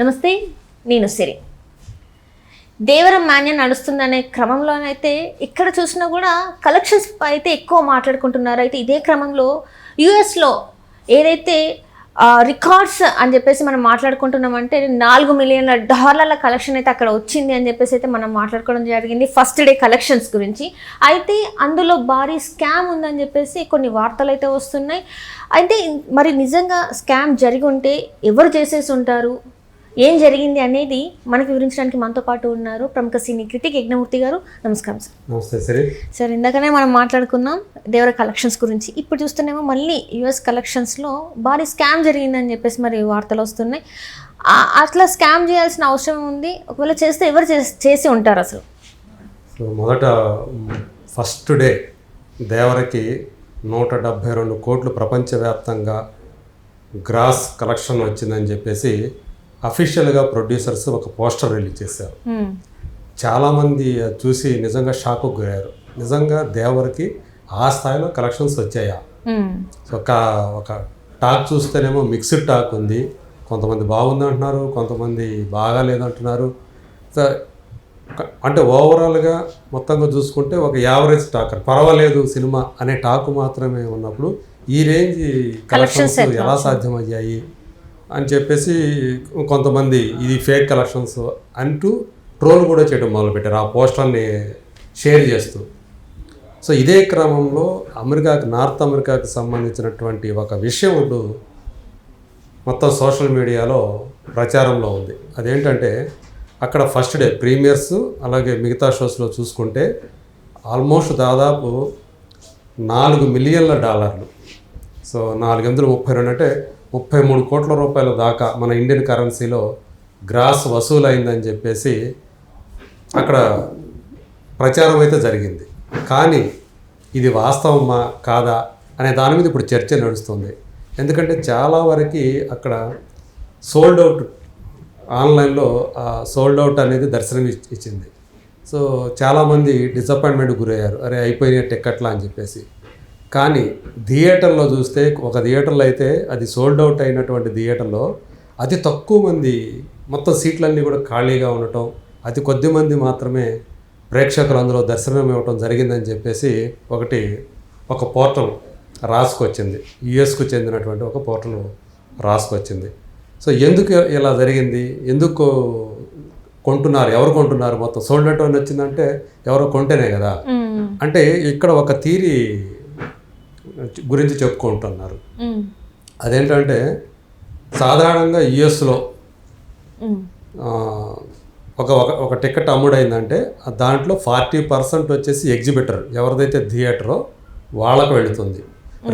నమస్తే నేను సిరి. దేవరం మాన్యం నడుస్తుందనే క్రమంలోనైతే ఇక్కడ చూసినా కూడా కలెక్షన్స్ అయితే ఎక్కువ మాట్లాడుకుంటున్నారు. అయితే ఇదే క్రమంలో యుఎస్లో ఏదైతే రికార్డ్స్ అని చెప్పేసి మనం మాట్లాడుకుంటున్నామంటే నాలుగు మిలియన్ల డాలర్ల కలెక్షన్ అయితే అక్కడ వచ్చింది అని చెప్పేసి అయితే మనం మాట్లాడుకోవడం జరిగింది. ఫస్ట్ డే కలెక్షన్స్ గురించి. అయితే అందులో భారీ స్కామ్ ఉందని చెప్పేసి కొన్ని వార్తలు అయితే వస్తున్నాయి. అయితే మరి నిజంగా స్కామ్ జరిగి ఉంటే ఎవరు చేసేసి ఉంటారు? ఏం జరిగింది అనేది మనకి వివరించడానికి మనతో పాటు ఉన్నారు ప్రముఖ సినీ క్రిటిక్ యజ్ఞమూర్తి గారు. నమస్కారం సార్. నమస్తే సరే. సార్ ఇందాకనే మనం మాట్లాడుకున్నాం దేవర కలెక్షన్స్ గురించి. ఇప్పుడు చూస్తేనేమో మళ్ళీ యుఎస్ కలెక్షన్స్లో భారీ స్కామ్ జరిగిందని చెప్పేసి మరి వార్తలు వస్తున్నాయి. అట్లా స్కామ్ చేయాల్సిన అవసరం ఉంది ఒకవేళ చేస్తే ఎవరు చేసి చేసి ఉంటారు అసలు? సో మొదట ఫస్ట్ డే దేవరకి నూట డెబ్భై రెండు కోట్లు ప్రపంచవ్యాప్తంగా గ్రాస్ కలెక్షన్ వచ్చిందని చెప్పేసి అఫీషియల్గా ప్రొడ్యూసర్స్ ఒక పోస్టర్ రిలీజ్ చేశారు. చాలామంది చూసి నిజంగా షాకు గురయ్యారు. నిజంగా దేవరకి ఆ స్థాయిలో కలెక్షన్స్ వచ్చాయా? ఒక ఒక టాక్ చూస్తేనేమో మిక్స్డ్ టాక్ ఉంది. కొంతమంది బాగుంది అంటున్నారు కొంతమంది సో క- అంటే ఓవరాల్గా మొత్తంగా చూసుకుంటే ఒక యావరేజ్ టాక్ పర్వాలేదు సినిమా అనే టాక్ మాత్రమే ఉన్నప్పుడు ఈ రేంజ్ కలెక్షన్స్ ఎలా సాధ్యమయ్యాయి? అని చెప్పేసి కొంతమంది ఇది ఫేక్ కలెక్షన్స్ అంటూ ట్రోల్ కూడా చేయడం మొదలుపెట్టారు. ఆ పోస్టర్ని షేర్ చేస్తూ. సో ఇదే క్రమంలో అమెరికాకి నార్త్ అమెరికాకి సంబంధించినటువంటి ఒక విషయం ఇప్పుడు మొత్తం సోషల్ మీడియాలో ప్రచారంలో ఉంది. అదేంటంటే అక్కడ ఫస్ట్ డే ప్రీమియర్స్ అలాగే మిగతా షోస్లో చూసుకుంటే ఆల్మోస్ట్ దాదాపు నాలుగు మిలియన్ల డాలర్లు. సో నాలుగు వందల ముప్పై రెండు అంటే ముప్పై మూడు కోట్ల రూపాయల దాకా మన ఇండియన్ కరెన్సీలో గ్రాస్ వసూలైందని చెప్పేసి అక్కడ ప్రచారం అయితే జరిగింది. కానీ ఇది వాస్తవమా కాదా అనే దాని మీద ఇప్పుడు చర్చ నడుస్తుంది. ఎందుకంటే చాలా వరకు అక్కడ సోల్డ్ అవుట్ ఆన్లైన్లో సోల్డ్ అవుట్ అనేది దర్శనం ఇచ్చింది. సో చాలామంది డిసప్పాయింట్మెంట్ గురయ్యారు. అరే అయిపోయిన టిక్కెట్లా అని చెప్పేసి. కానీ థియేటర్లో చూస్తే ఒక థియేటర్లో అయితే అది సోల్డ్ అవుట్ అయినటువంటి థియేటర్లో అతి తక్కువ మంది మొత్తం సీట్లన్నీ కూడా ఖాళీగా ఉండటం అతి కొద్ది మంది మాత్రమే ప్రేక్షకులు అందులో దర్శనం ఇవ్వటం జరిగిందని చెప్పేసి ఒకటి ఒక పోర్టల్ రాసుకొచ్చింది. యుఎస్కు చెందినటువంటి ఒక పోర్టల్ రాసుకొచ్చింది. సో ఎందుకు ఇలా జరిగింది? ఎందుకు కొంటున్నారు? ఎవరు కొంటున్నారు? మొత్తం సోల్డ్ అవుట్ అని వచ్చిందంటే ఎవరో కొంటేనే కదా. అంటే ఇక్కడ ఒక థీరీ గురించి చెప్పుకుంటున్నారు. అదేంటంటే సాధారణంగా యుఎస్లో. ఒక ఒక ఒక టికెట్ అమ్ముడైందంటే దాంట్లో ఫార్టీ పర్సెంట్ వచ్చేసి ఎగ్జిబిటర్ ఎవరిదైతే థియేటరో వాళ్ళకు వెళుతుంది.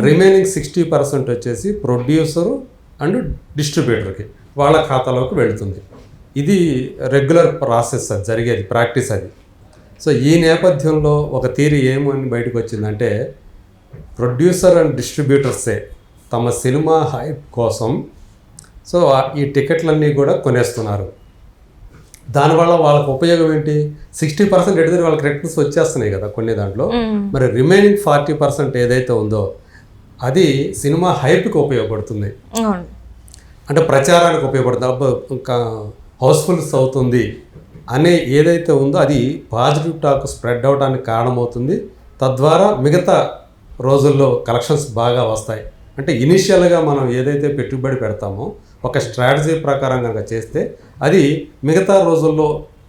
రిమైనింగ్ సిక్స్టీ పర్సెంట్ వచ్చేసి ప్రొడ్యూసరు అండ్ డిస్ట్రిబ్యూటర్కి వాళ్ళ ఖాతాలోకి వెళుతుంది. ఇది రెగ్యులర్ ప్రాసెస్ అది జరిగేది ప్రాక్టీస్ అది. సో ఈ నేపథ్యంలో ఒక థీరీ ఏమని బయటకు వచ్చిందంటే ప్రొడ్యూసర్ అండ్ డిస్ట్రిబ్యూటర్సే తమ సినిమా హైప్ కోసం. సో ఈ టికెట్లన్నీ కూడా కొనేస్తున్నారు. దానివల్ల వాళ్ళకి ఉపయోగం ఏంటి? సిక్స్టీ పర్సెంట్ ఎడితే వాళ్ళకి రిటర్న్స్ వచ్చేస్తున్నాయి కదా కొన్ని దాంట్లో. మరి రిమైనింగ్ ఫార్టీ పర్సెంట్ ఏదైతే ఉందో అది సినిమా హైప్కి ఉపయోగపడుతుంది. అంటే ప్రచారానికి ఉపయోగపడుతుంది. అబ్బా ఇంకా హౌస్ఫుల్స్ అవుతుంది అనే ఏదైతే ఉందో అది పాజిటివ్ టాక్ స్ప్రెడ్ అవడానికి కారణమవుతుంది. తద్వారా మిగతా రోజుల్లో కలెక్షన్స్ బాగా వస్తాయి. అంటే ఇనిషియల్గా మనం ఏదైతే పెట్టుబడి పెడతామో ఒక స్ట్రాటజీ ప్రకారం కనుక చేస్తే అది మిగతా రోజుల్లో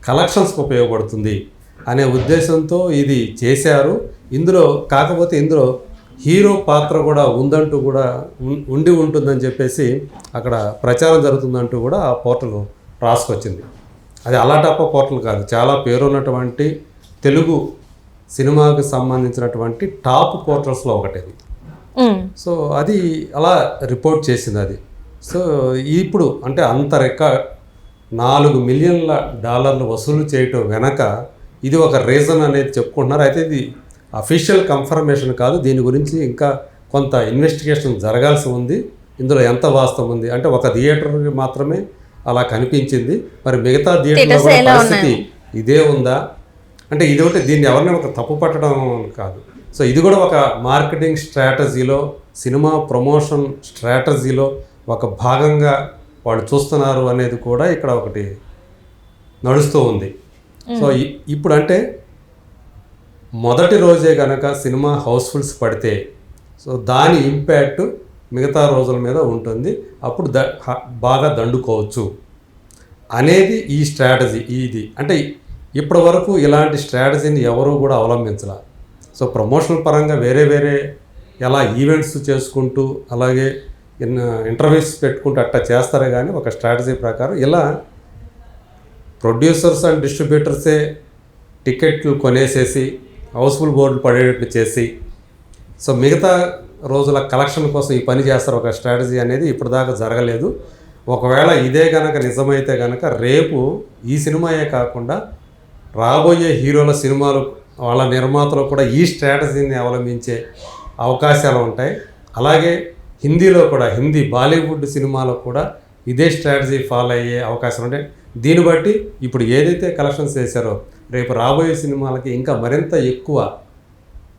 కలెక్షన్స్కి ఉపయోగపడుతుంది అనే ఉద్దేశంతో ఇది చేశారు. ఇందులో కాకపోతే ఇందులో హీరో పాత్ర కూడా ఉందంటూ కూడా ఉండి ఉంటుందని చెప్పేసి అక్కడ ప్రచారం జరుగుతుందంటూ కూడా ఆ పోర్టల్ రాసుకొచ్చింది. అది అలాటప్ప పోర్టల్ కాదు చాలా పేరున్నటువంటి తెలుగు సినిమాకి సంబంధించినటువంటి టాప్ పోర్టల్స్లో ఒకటి అది. సో అది అలా రిపోర్ట్ చేసింది అది. సో ఇప్పుడు అంటే అంత రికార్డ్ నాలుగు మిలియన్ల డాలర్లు వసూలు చేయటం వెనక ఇది ఒక రీజన్ అనేది చెప్పుకుంటున్నారు. అయితే ఇది అఫీషియల్ కన్ఫర్మేషన్ కాదు. దీని గురించి ఇంకా కొంత ఇన్వెస్టిగేషన్ జరగాల్సి ఉంది. ఇందులో ఎంత వాస్తవం ఉంది? అంటే ఒక థియేటర్కి మాత్రమే అలా కనిపించింది. మరి మిగతా థియేటర్లో ఎలా పరిస్థితి ఇదే ఉందా? అంటే ఇది ఒకటి దీన్ని ఎవరిని ఒక తప్పు పట్టడం కాదు. సో ఇది కూడా ఒక మార్కెటింగ్ స్ట్రాటజీలో సినిమా ప్రమోషన్ స్ట్రాటజీలో ఒక భాగంగా వాళ్ళు చూస్తున్నారు అనేది కూడా ఇక్కడ ఒకటి నడుస్తూ ఉంది. సో ఇప్పుడు అంటే మొదటి రోజే కనుక సినిమా హౌస్ఫుల్స్ పడితే సో దాని ఇంపాక్ట్ మిగతా రోజుల మీద ఉంటుంది. అప్పుడు ద బాగా దండుకోవచ్చు. అనేది ఈ స్ట్రాటజీ ఇది. అంటే ఇప్పటి వరకు ఇలాంటి స్ట్రాటజీని ఎవరూ కూడా అవలంబించాల. సో ప్రమోషనల్ పరంగా వేరే వేరే ఎలా ఈవెంట్స్ చేసుకుంటూ అలాగే ఇంటర్వ్యూస్ పెట్టుకుంటూ అట్టా చేస్తారే కానీ ఒక స్ట్రాటజీ ప్రకారం ఇలా ప్రొడ్యూసర్స్ అండ్ డిస్ట్రిబ్యూటర్సే టికెట్లు కొనేసేసి హౌస్ఫుల్ బోర్డులు పడేటట్లు చేసి సో మిగతా రోజుల కలెక్షన్ కోసం ఈ పని చేస్తారు. ఒక స్ట్రాటజీ అనేది ఇప్పటిదాకా జరగలేదు. ఒకవేళ ఇదే కనుక నిజమైతే కనుక రేపు ఈ సినిమాయే కాకుండా రాబోయే హీరోల సినిమాలు వాళ్ళ నిర్మాతలు కూడా ఈ స్ట్రాటజీని అవలంబించే అవకాశాలు ఉంటాయి. అలాగే హిందీలో కూడా హిందీ బాలీవుడ్ సినిమాలో కూడా ఇదే స్ట్రాటజీ ఫాలో అయ్యే అవకాశాలు ఉంటాయి. దీన్ని బట్టి ఇప్పుడు ఏదైతే కలెక్షన్స్ చేశారో రేపు రాబోయే సినిమాలకి ఇంకా మరింత ఎక్కువ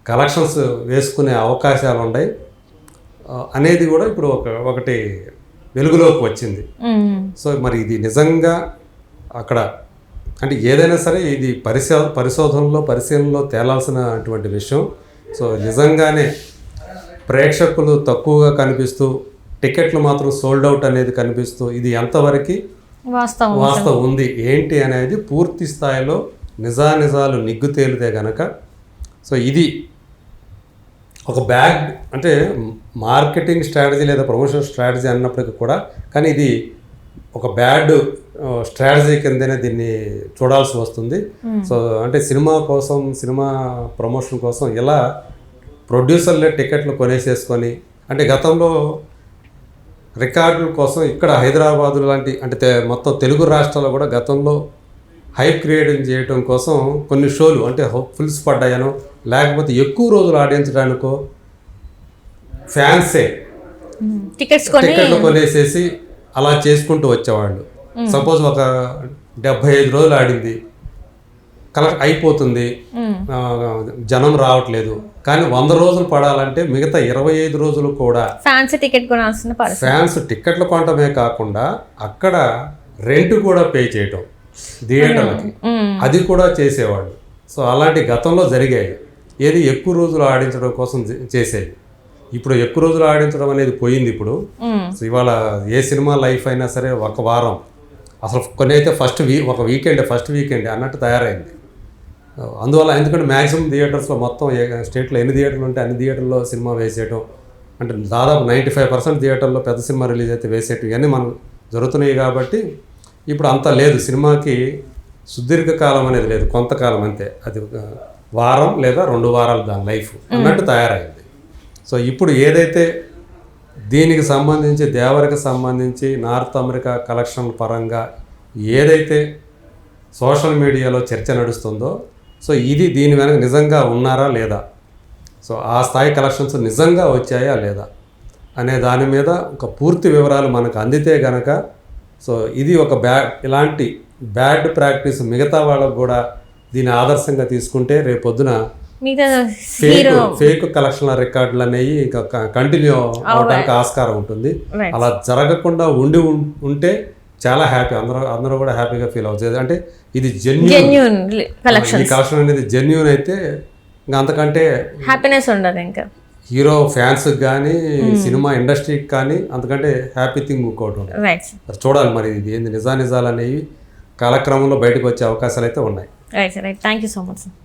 కలెక్షన్స్ వేసుకునే అవకాశాలు ఉన్నాయి. అనేది కూడా ఇప్పుడు ఒక ఒకటి వెలుగులోకి వచ్చింది. సో మరి ఇది నిజంగా అక్కడ అంటే ఏదైనా సరే ఇది పరిశో పరిశోధనలో పరిశీలనలో తేలాల్సినటువంటి విషయం. సో నిజంగానే ప్రేక్షకులు తక్కువగా కనిపిస్తూ టికెట్లు మాత్రం సోల్డ్ అవుట్ అనేది కనిపిస్తూ ఇది ఎంతవరకు వాస్తవం. వాస్తవం ఉంది ఏంటి అనేది పూర్తి స్థాయిలో నిజానిజాలు నిగ్గు తేలితే గనక సో ఇది ఒక బ్యాగ్ అంటే మార్కెటింగ్ స్ట్రాటజీ లేదా ప్రమోషన్ స్ట్రాటజీ అన్నప్పటికీ కూడా కానీ ఇది ఒక బ్యాడ్ స్ట్రాటజీ కిందనే దీన్ని చూడాల్సి వస్తుంది. సో అంటే సినిమా కోసం సినిమా ప్రమోషన్ కోసం ఇలా ప్రొడ్యూసర్లే టికెట్లు కొనేసేసుకొని అంటే గతంలో రికార్డుల కోసం ఇక్కడ హైదరాబాద్ లాంటి అంటే మొత్తం తెలుగు రాష్ట్రాల్లో కూడా గతంలో హైప్ క్రియేటింగ్ చేయడం కోసం కొన్ని షోలు అంటే ఫుల్స్ పడ్డాయనో లేకపోతే ఎక్కువ రోజులు ఆడించడానికో ఫ్యాన్సే కొని టికెట్లు కొనేసేసి అలా చేసుకుంటూ వచ్చేవాళ్ళు. సపోజ్ ఒక డెబ్బై ఐదు రోజులు ఆడింది. కలెక్ట్ అయిపోతుంది. జనం రావట్లేదు. కానీ వంద రోజులు పడాలంటే మిగతా ఇరవై ఐదు రోజులు కూడా ఫ్యాన్సీ టికెట్ ఫ్యాన్స్ టిక్కెట్లు కొనటమే కాకుండా అక్కడ రెంట్ కూడా పే చేయటం. థియేటర్లకి. అది కూడా చేసేవాళ్ళు. సో అలాంటి గతంలో జరిగాయి. ఏది ఎక్కువ రోజులు ఆడించడం కోసం చేసేది. ఇప్పుడు ఎక్కువ రోజులు ఆడించడం అనేది పోయింది ఇప్పుడు. ఇవాళ ఏ సినిమా లైఫ్ అయినా సరే ఒక వారం. అసలు కొన్ని అయితే ఫస్ట్ వీ ఒక వీకెండ్ ఫస్ట్ వీకెండ్ అన్నట్టు తయారైంది. అందువల్ల ఎందుకంటే మ్యాక్సిమం థియేటర్స్లో మొత్తం స్టేట్లో ఎన్ని థియేటర్లు ఉంటే అన్ని థియేటర్లో సినిమా వేసేయటం అంటే దాదాపు నైంటీ ఫైవ్ పర్సెంట్ థియేటర్లో పెద్ద సినిమా రిలీజ్ అయితే వేసేయటం ఇవన్నీ మనం జరుగుతున్నాయి కాబట్టి ఇప్పుడు అంత లేదు. సినిమాకి సుదీర్ఘకాలం అనేది లేదు. కొంతకాలం అంతే. అది వారం లేదా రెండు వారాలు దాని లైఫ్ అన్నట్టు తయారైంది. సో ఇప్పుడు ఏదైతే దీనికి సంబంధించి దేవరికి సంబంధించి నార్త్ అమెరికా కలెక్షన్ పరంగా ఏదైతే సోషల్ మీడియాలో చర్చ నడుస్తుందో సో ఇది దీని వెనక నిజంగా ఉన్నారా లేదా? సో ఆ స్థాయి కలెక్షన్స్ నిజంగా వచ్చాయా లేదా? అనే దాని మీద ఒక పూర్తి వివరాలు మనకు అందితే గనక సో ఇది ఒక బ్యాడ్ ఇలాంటి బ్యాడ్ ప్రాక్టీస్ మిగతా వాళ్ళకు కూడా దీన్ని ఆదర్శంగా తీసుకుంటే రేపొద్దున ఫేక్ ఫేక్ కలెక్షన్ల రికార్డులు అనేవి ఇంకా కంటిన్యూ అవడానికి ఆస్కారం ఉంటుంది. అలా జరగకుండా ఉండి ఉంటే చాలా హ్యాపీ అందరూ అందరూ కూడా హ్యాపీగా ఫీల్ అవుతుంది. అంటే ఇది జెన్యున్ కలెక్షన్ ఈ కలెక్షన్ అనేది జెన్యున్ అయితే ఇంకా అంతకంటే హ్యాపీనెస్ ఉండదు ఇంకా. హీరో ఫ్యాన్స్కి కానీ సినిమా ఇండస్ట్రీకి కానీ అంతకంటే హ్యాపీ థింగ్ ఇంకోటి ఉంటుంది. చూడాలి మరి ఇది ఏంది నిజా నిజాలు అనేవి కాలక్రమంలో బయటకు వచ్చే అవకాశాలు అయితే ఉన్నాయి. Right right thank you so much sir